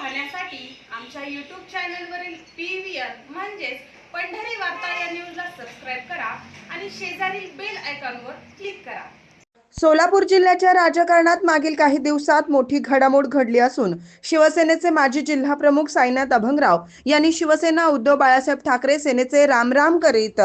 पाहण्यासाठी आमच्या यूट्यूब चॅनलवरील पी व्ही आर म्हणजेच पंढरी वार्ता या न्यूजला सबस्क्राईब करा आणि शेजारील बेल आयकॉनवर क्लिक करा. सोलापूर जिल्ह्याच्या राजकारणात मागील काही दिवसात मोठी घडामोड घडली असून शिवसेनेचे माजी जिल्हा प्रमुख साईनाथ अभंगराव यांनी शिवसेना उद्धव बाळासाहेब ठाकरे सेनेचे रामराम करीत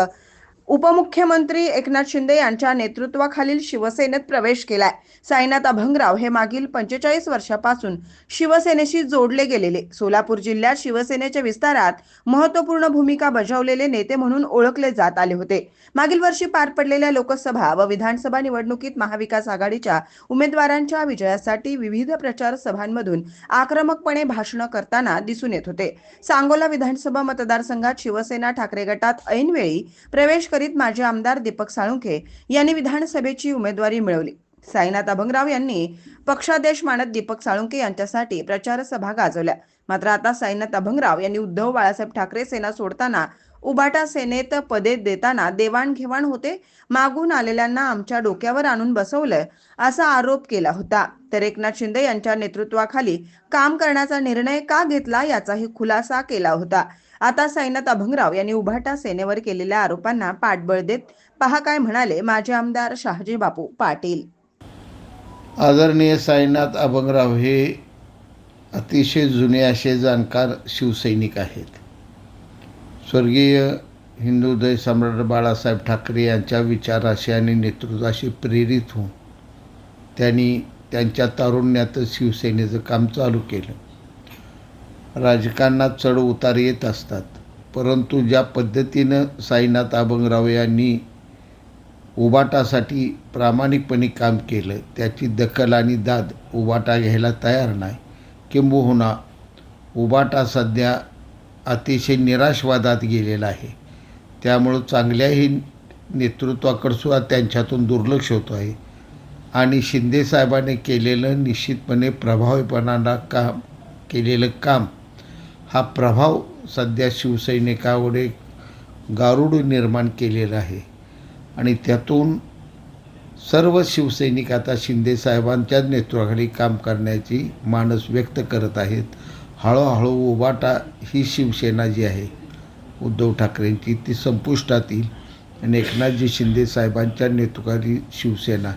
उपमुख्यमंत्री एकनाथ शिंदे यांच्या नेतृत्वाखालील शिवसेनेत प्रवेश केलाय. साईनाथ अभंगराव हे मागील पंचेचाळीस वर्षापासून शिवसेनेशी जोडले गेलेले. सोलापूर जिल्ह्यात शिवसेनेच्या विस्तारात महत्त्वपूर्ण भूमिका बजावलेले नेते म्हणून ओळखले जात आले होते. मागील वर्षी पार पडलेल्या लोकसभा व विधानसभा निवडणुकीत महाविकास आघाडीच्या उमेदवारांच्या विजयासाठी विविध प्रचार सभांमधून आक्रमकपणे भाषणं करताना दिसून येत होते. सांगोला विधानसभा मतदारसंघात शिवसेना ठाकरे गटात ऐनवेळी प्रवेश करीत माजी आमदार दीपक साळुंखे यांनी विधानसभेची उमेदवारी मिळवली. साईनाथ अभंगराव यांनी पक्षादेश मानत दीपक साळुंके यांच्यासाठी प्रचार सभा गाजवल्या. मात्र आता साईनाथ अभंगराव यांनी उद्धव बाळासाहेब ठाकरे सेना सोडताना उबाटा सेनेत पदे देताना देवाणघेवाण होते मागून आलेल्यांना आमच्या डोक्यावर आणून बसवलं असा आरोप केला होता. तर एकनाथ शिंदे यांच्या नेतृत्वाखाली काम करण्याचा निर्णय का घेतला याचाही खुलासा केला होता. आता साईनाथ अभंगराव यांनी उभाटा सेनेवर केलेल्या आरोपांना पाठबळ देत पहा काय म्हणाले माजी आमदार शहाजी बापू पाटील. आदरणीय साईनाथ अभंगराव हे अतिशय जुने असे जाणकार शिवसैनिक आहेत. स्वर्गीय हिंदुदय सम्राट बाळासाहेब ठाकरे यांच्या विचाराशी आणि नेतृत्वाशी प्रेरित होऊन त्यांनी त्यांच्या तारुण्यातच शिवसेनेचं काम चालू केलं. राजकारणात चढ उतार येत असतात. परंतु ज्या पद्धतीनं साईनाथ अभंगराव यांनी उबाटासाठी प्रामाणिकपणे काम केलं त्याची दखल आणि दाद उबाटा घ्यायला तयार नाही. किंबहुना उबाटा सध्या अतिशय निराशवादात गेलेला आहे. त्यामुळं चांगल्याही नेतृत्वाकडसुद्धा त्यांच्यातून दुर्लक्ष होतो आहे. आणि शिंदेसाहेबांनी केलेलं निश्चितपणे प्रभावीपणाला काम केलेलं काम हा प्रभाव सध्या शिवसैनिकावर एक गारुड निर्माण केलेला आहे. आणि त्यातून सर्व शिवसैनिक आता शिंदेसाहेबांच्याच नेतृत्वाखाली काम करण्याची मानस व्यक्त करत आहेत. हळूहळू उबाटा ही शिवसेना जी आहे उद्धव ठाकरेंची ती संपुष्टात येईल. आणि एकनाथजी शिंदे साहेबांच्या नेतृत्वाखाली शिवसेना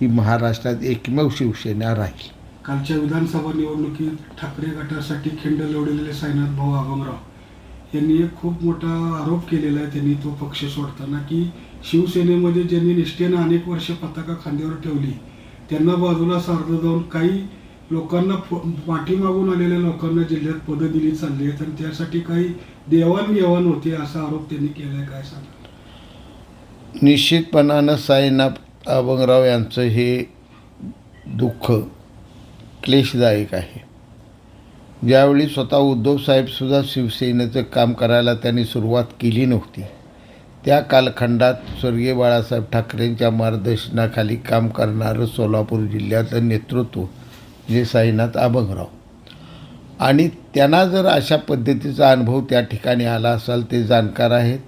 ही महाराष्ट्रात एकमेव शिवसेना राहील. कालच्या विधानसभा निवडणुकीत ठाकरे गटासाठी खिंड लढवलेले साईनाथ भाऊ आगमराव यांनी एक खूप मोठा आरोप केलेला आहे त्यांनी तो पक्ष सोडताना की शिवसेनेमध्ये ज्यांनी निष्ठेनं अनेक वर्ष पताका खांद्यावर ठेवली त्यांना बाजूला सारलं जाऊन काही लोकांना फ- पाठीमागून आलेल्या लोकांना जिल्ह्यात पदं दिली चालली आहेत आणि त्यासाठी काही देवाणघेवाण होते असा आरोप त्यांनी केला आहे काय सांगा निश्चितपणानं साईनाथ अभंगराव यांचं हे दुःख क्लेशदायक आहे. ज्यावेळी स्वतः उद्धवसाहेबसुद्धा शिवसेनेचं काम करायला त्यांनी सुरुवात केली नव्हती त्या कालखंडात स्वर्गीय बाळासाहेब ठाकरेंच्या मार्गदर्शनाखाली काम करणारं सोलापूर जिल्ह्याचं नेतृत्व जे साईनाथ अभंगराव आणि त्यांना जर अशा पद्धतीचा अनुभव त्या ठिकाणी आला असाल ते जाणकार आहेत.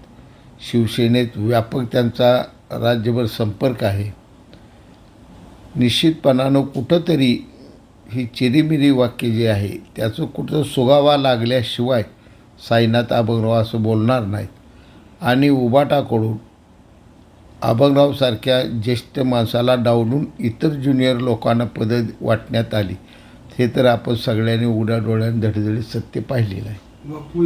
शिवसेनेत व्यापक त्यांचा राज्यभर संपर्क आहे. निश्चितपणानं कुठंतरी ही चिरीमिरी वाक्य जे आहे त्याचं कुठं सुगावा लागल्याशिवाय साईनाथ अभंगराव असं बोलणार नाहीत. आणि उबाटाकडून अभंगरावसारख्या ज्येष्ठ माणसाला डावलून इतर ज्युनियर लोकांना पदं वाटण्यात आली. हे तर आपण सगळ्यांनी उघड्या डोळ्याने धडधडीत सत्य पाहिलेलं आहे.